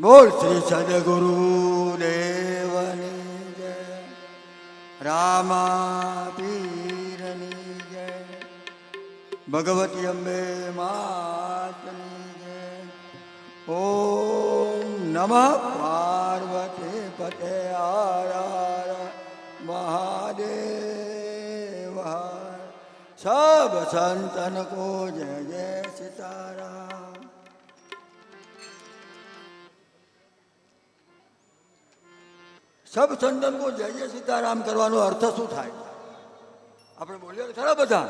બોલ શ્રી સદગુરુ દેવની જય. રામા પીરની જય. ભગવતી અંબે માતની જય. ઓમ નમઃ પાર્વતી પતે આર મહાદેવ સબ સંતન કો જય જય સીતારામ. સબ સંતન જય સીતારામ કરવાનો અર્થ શું થાય? આપણે બોલીએ ખરા બધા.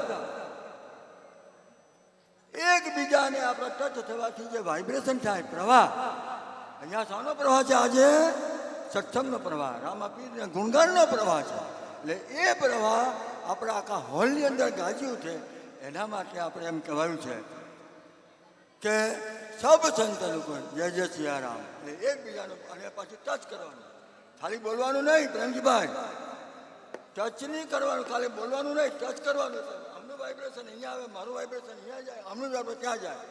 એકબીજાને આપણે ટચ થવાથી જે વાઇબ્રેશન થાય, પ્રવાહ. અહીંયા શાનો પ્રવાહ છે આજે? સત્સંગનો પ્રવાહ. રામાપીરને ગુણગાનનો પ્રવાહ છે. એટલે એ પ્રવાહ આપણા આખા હોલની અંદર ગાજ્યું છે એના માટે આપણે એમ કહેવાયું છે કે સબ સંતન કો જય જય સિયારામ એટલે એકબીજાનું અને પાછું ટચ કરવાનું. ખાલી બોલવાનું નહીં, પ્રેમજીભાઈ. ટચ નહીં કરવાનું, ખાલી બોલવાનું નહીં ટચ કરવાનું. છે આમનું વાઇબ્રેશન અહીંયા આવે, મારું વાઇબ્રેશન અહીંયા જાય આમનું વાઇબ્રેશન ત્યાં જાય.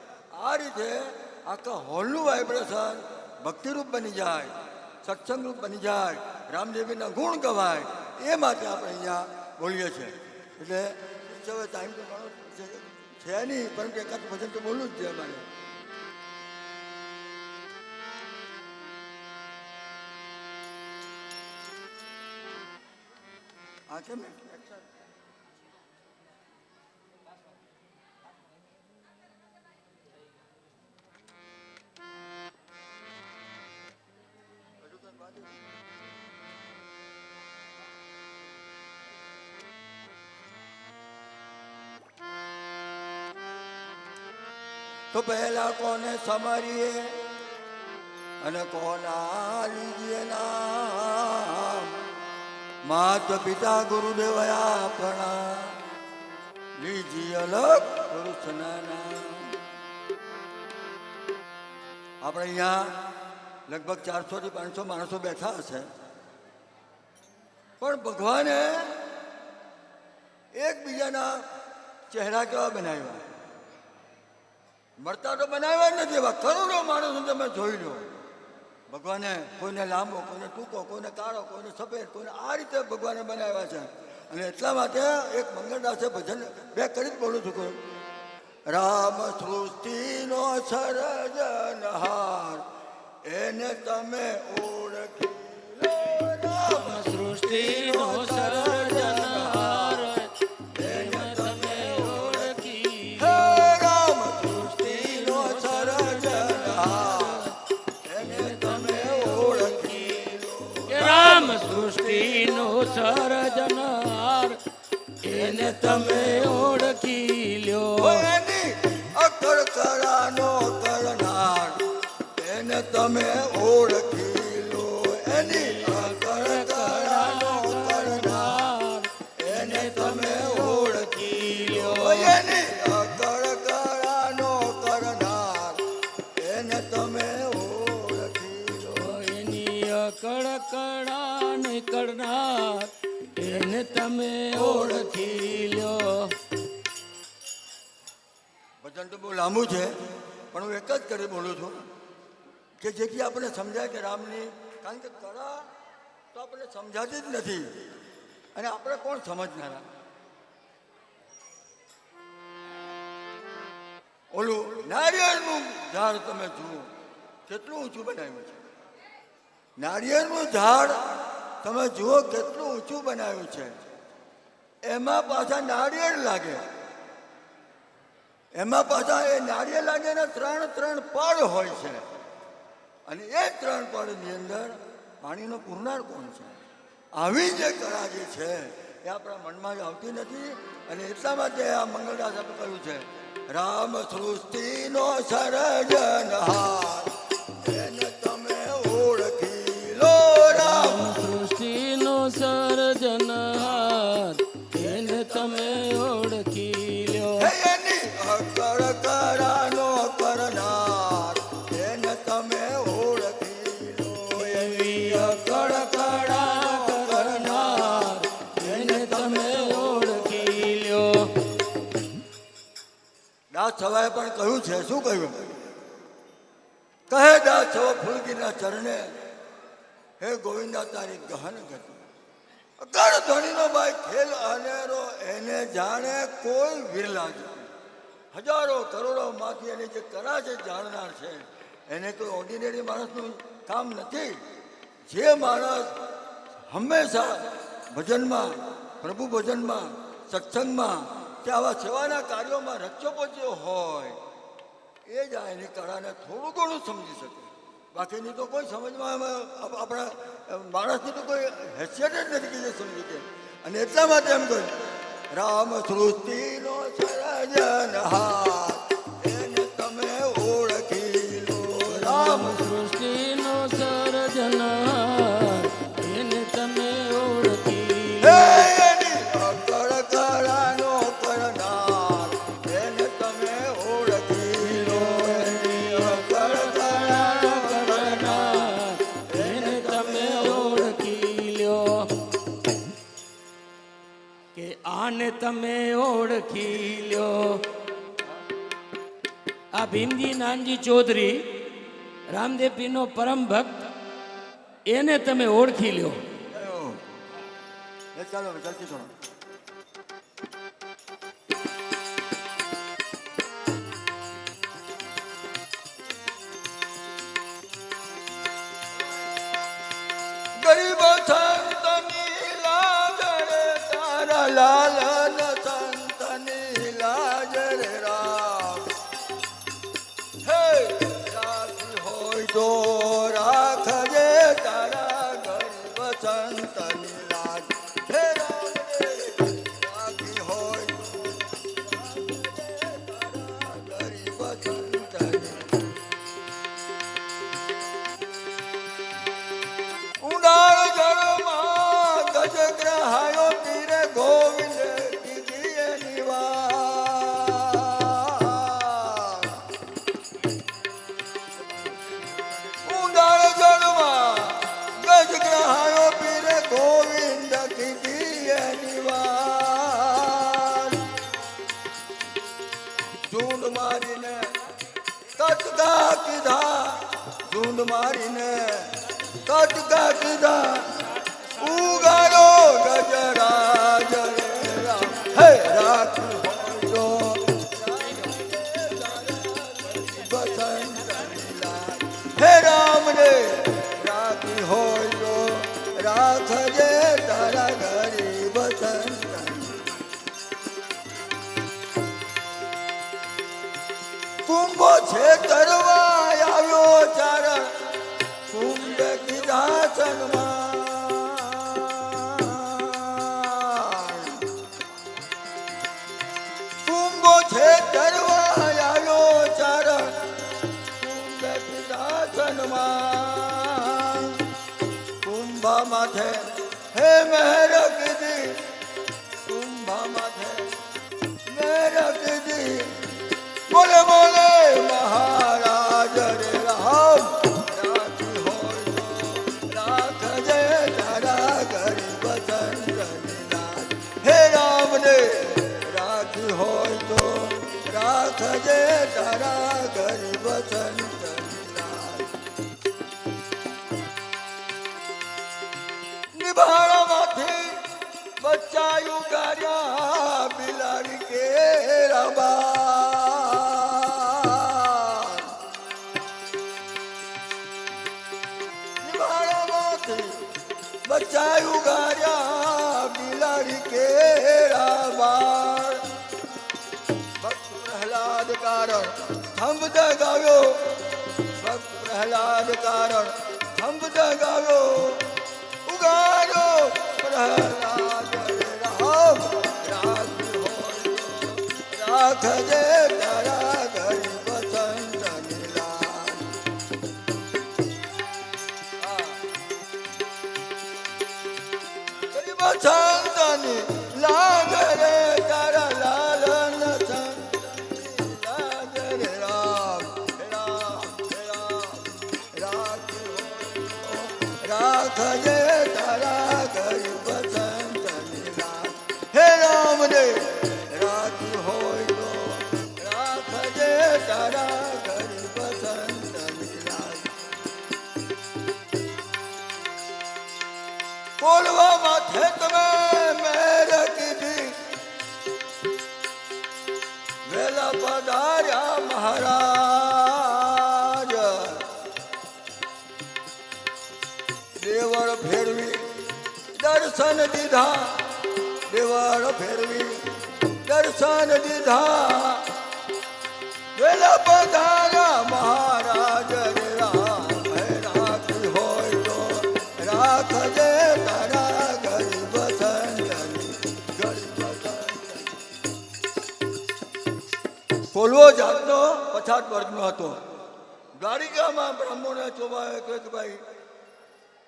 આ રીતે આખા હોલનું વાઇબ્રેશન ભક્તિરૂપ બની જાય, સત્સંગરૂપ બની જાય, રામદેવીના ગુણ ગવાય, એ માટે આપણે અહીંયા બોલીએ છીએ. એટલે ટાઈમ તો ઘણો છે છે નહીં, પરંતુ એકાદ ભજન તો બોલવું જ છે અમારે. તો પહેલા કોને સમારીએ અને કોના લીજીએ નામ માત પિતા ગુરુદેવ આપણા લીજી અલગ પુરુષના આપણે અહીંયા લગભગ ચારસો થી પાંચસો માણસો બેઠા હશે. પણ ભગવાને એકબીજાના ચહેરા કેવા બનાવ્યા? મળતા તો બનાવ્યા જ નથી, એવા કરોડો માણસો તમે જોઈ લો. ભગવાને કોઈને લાંબો, કોઈને ટૂંકો, કોઈને કાળો, કોઈને સફેદ, કોઈને આ રીતે ભગવાને બનાવ્યા છે. અને એટલા માટે એક મંગળદાસે ભજન બે કરી જ બોલું છું કોઈ. રામ સૃષ્ટિનો સર્જનહાર એને તમે ઓળખી રામ સૃષ્ટિનો સર્જનહાર એને તમે ઓળખી લ્યો. એની અકળ કળાનો કરનાર એને તમે ઓળખી લાંબુ છે, પણ હું એક જ કરી બોલું છું કે જેથી આપણે સમજાય કે રામની, કારણ કે કળા તો આપણે સમજાતી જ નથી. અને આપણે કોણ સમજનારા? ઓલું નારિયેળનું ઝાડ તમે જુઓ, કેટલું ઊંચું બનાવ્યું છે. નારિયેળનું ઝાડ તમે જુઓ, કેટલું ઊંચું બનાવ્યું છે. એમાં પાછા નારિયેળ લાગે. એમાં પાછા એ નારિયેળ લાગે ને ત્રણ ત્રણ પડ હોય છે. અને એ ત્રણ પળની અંદર પાણીનો પૂરનાર કોણ છે? આવી જે કળા જે છે, એ આપણા મનમાં જ આવતી નથી. અને એટલા માટે આ મંગળદાસ આપણે કહ્યું છે, રામ સૃષ્ટિનો સર્જનહાર. દાસ સવાએ પણ કહ્યું છે, શું કહ્યું? કહે દાસ છો ફૂલકીના ચરણે, હે ગોવિંદા, તારી ગહન ગતિ. અગર ધણીનો ભાઈ ખેલ અનેરો, એને જાણે કોઈ વિરલા હજારો કરોડો માંથી એની જે કરા છે, જાણનાર છે. એને કોઈ ઓર્ડિનરી માણસનું કામ નથી. જે માણસ હંમેશા ભજનમાં, પ્રભુ ભજનમાં, સત્સંગમાં કે આવા સેવાના કાર્યોમાં રચ્યો પચ્યો હોય, એ જ આ એની કળાને થોડું ઘણું સમજી શકે. બાકીની તો કોઈ સમજમાં આપણા માણસની તો કોઈ હેસિયત જ નથી કે સમજી કે અને એટલા માટે એમ કહ્યું રામ સૃષ્ટિનો સર્જનહાર ચૌધરી રામદેવપીરનો પરમ ભક્ત એને તમે ઓળખી લ્યો. ચાલો રાખજે તારા ઘરી બસંત કુંભો છે તરવા આવ્યો ચારણ કુંભ કીધા સન્માન કુંભો કુંભા માથે હે મેર કીધી કુંભા માથે મેર કીધી બોલે બોલે, મહારાજ રે રામ. રાખી હોય રાખી રાખજે તારા બચ્ચાયું ગાર્યા બિલાડી કે રબાર ભક્ત પ્રહલાદ કારણ થંભ દગાવ્યો ભક્ત પ્રહલાદ કારણ થંભ દગાવ્યો ઉગાડો પ્રહલાદ વેલા પધાર્યા મહારાજ. દેવળ ફેરવી દર્શન દીધા. દેવળ ફેરવી દર્શન દીધા. પહેલા પધાર્યા મહારાજ. કોલવો જાતનો પછાત વર્ગનો હતો. દ્વારિકામાં બ્રાહ્મણે ચોબાએ કહે કે ભાઈ,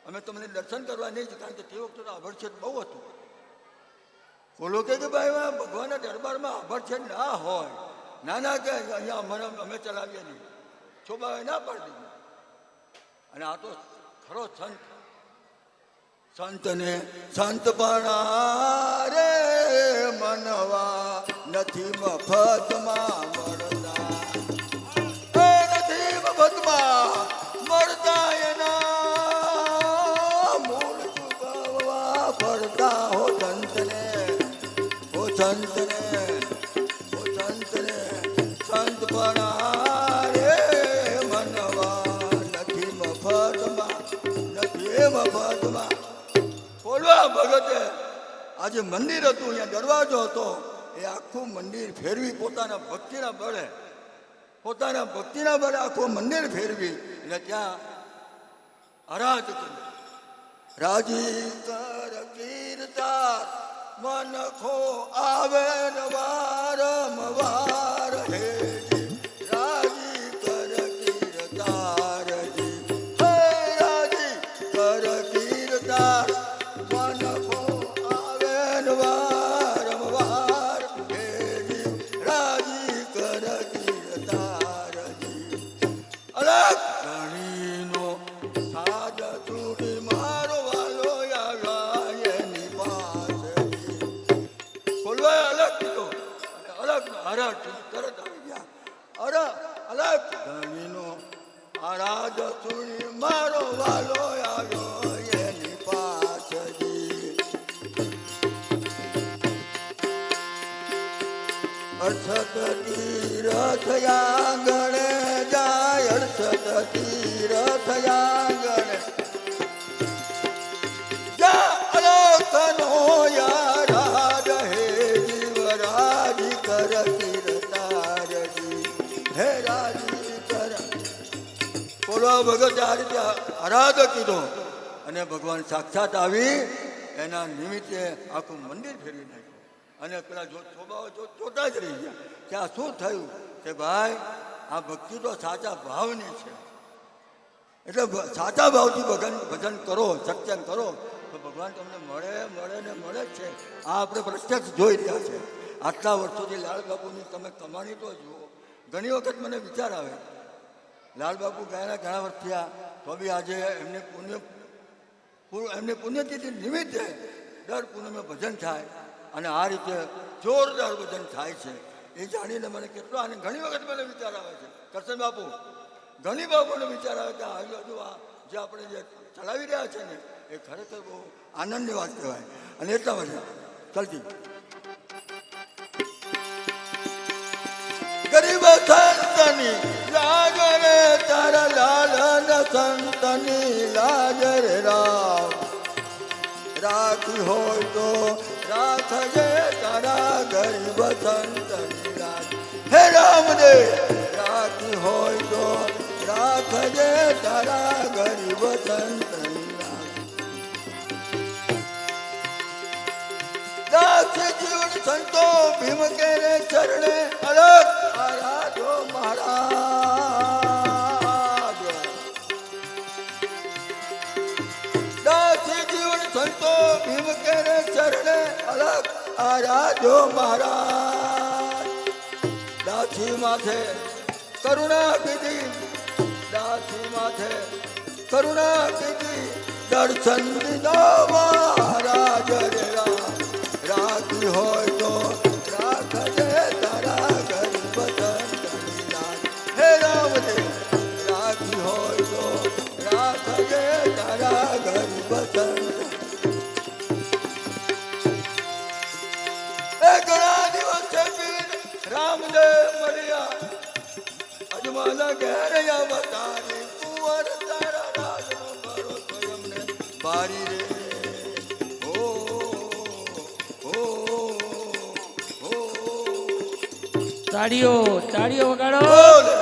અમે તમને દર્શન કરવા નહીં જતા, કારણ કે તે વખતે અભરછેદ બહુ હતું. બોલો કે ભાઈ ભગવાનના દરબારમાં આભડછેદ ના હોય. ના ના, કે અહીંયા અમારે, અમે ચલાવીએ નહીં. ચોબાએ ના પાડી દીધી. અને આ તો ખરો સંત. સંતને, સંત પણ રે મનવા નથી મફતમાં મળતા. નથી મફતમાં મળતા એના. મૂળ ચૂકવવા પડતા હો સંતને હો સંતને હો સંતને. સંત પણ મનવા નથી મફતમાં નથી મફતમાં. બોલવા ભગતે, આજે મંદિર હતું, અહીંયા દરવાજો હતો. એ આખું મંદિર ફેરવી પોતાના ભક્તિના બળે. પોતાના ભક્તિના બળે આખું મંદિર ફેરવી. એટલે ત્યાં અરાજ કરી રાજી કર કીર્તા મન ખો આવે વારંવાર. હે જીવરાજ કર કીર્તારજી હે રાજી કર. બોલો ભગત આ રીતે આરાધ કીધો અને ભગવાન સાક્ષાત આવી એના નિમિત્તે આખું મંદિર ફેરવી નાખ્યું. અને પેલા છોબાઓ જોતા જ રહી ગયા. કે આ શું થયું? કે ભાઈ, આ ભક્તિ તો સાચા ભાવની છે. એટલે સાચા ભાવથી ભજન ભજન કરો, સત્સંગ કરો, તો ભગવાન તમને મળે મળે ને મળે જ છે. આ આપણે પ્રત્યક્ષ જોઈ રહ્યા છે. આટલા વર્ષોથી લાલ બાપુની તમે કમાણી તો જુઓ. ઘણી વખત મને વિચાર આવે, લાલ બાપુ ગયાના ઘણા વર્ષ થયા, તો બી આજે એમને પુણ્ય એમની પુણ્યતિથિ નિમિત્તે દર પૂનમે ભજન થાય. અને આ રીતે જોરદાર ભજન થાય છે. એ જાણીને મને કેટલો અને ઘણી વખત મને વિચાર આવે છે. કરશન બાપુ, ઘણી બાપુને વિચાર આવે કે આજુ હજુ આ જે આપણે જે ચલાવી રહ્યા છે ને, એ ખરેખર બહુ આનંદની વાત કહેવાય. અને એટલા માટે ચાલતી. ગરીબ સંતની લાજ રે, તારા લાલન સંતની લાજ રે રામ. રાખી હોય તો રાખજે તારા ગરીબ સંતની લાજ હે રામદેવ રાખી હોય તો રાખજે તારા ગરીબ સંતો ભીમ કે ચરણે અલગ આરાધો મહારાજ સંતો ભીમ કે રે ચરણે અલગ આરાધો મહારાજ દાસી માથે કરુણા કીધી દાસી માથે કરુણા કીધી દર્શન દીધો મહારાજ રે રામ રાખી હોય તો રાખજે તારા ગરીબ. હે રાખી રાખજે તારા ગરીબ એ ઘણા દિવસ રામદેવ મળ્યા અજમાના ઘેર અવતારી કુંવર તારા રાજનો મારો એમને બારી રે તાળીઓ તાળીઓ વગાડો.